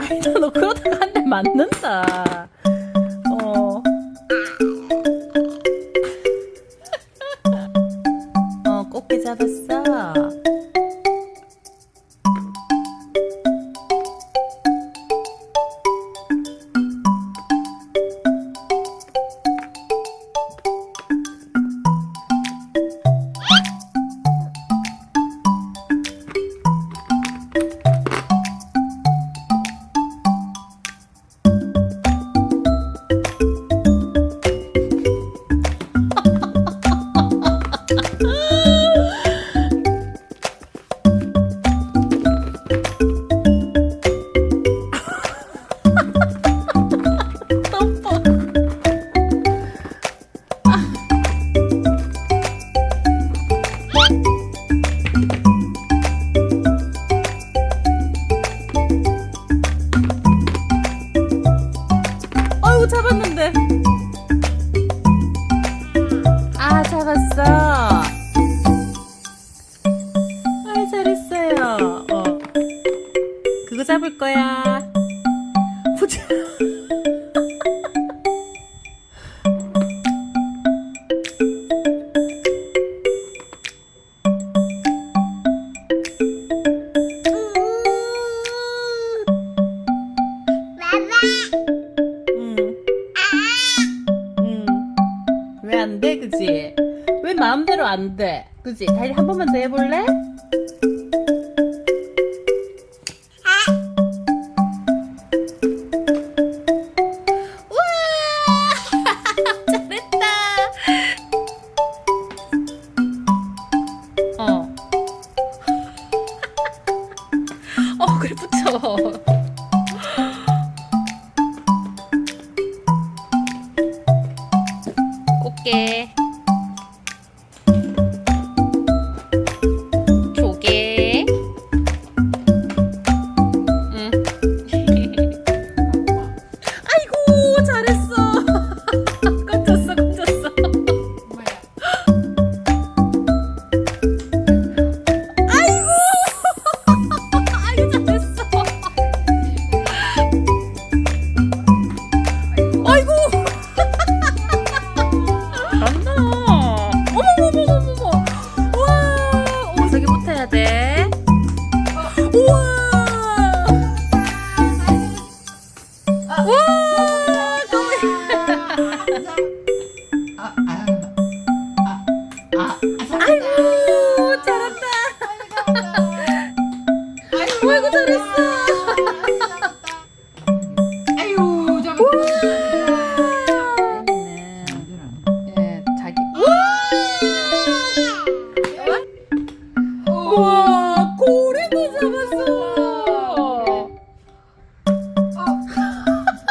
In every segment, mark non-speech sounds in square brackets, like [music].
다이다 너 그러다가 한 대 맞는다. 잡았어. 아 잘했어요. 어. 그거 잡을 거야. 보자. 응. 응. 왜 안 돼, 그지? 왜 마음대로 안 돼? 그지? 다리 한 번만 더 해볼래? 잘했다! 어. [laughs] 어, 그래, 붙여. [laughs] 꽃게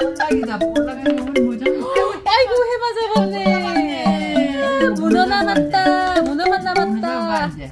우리 뭐죠? 아이고 해봐 잡았네. 문어 남았다. 문어만 남았다. 이제.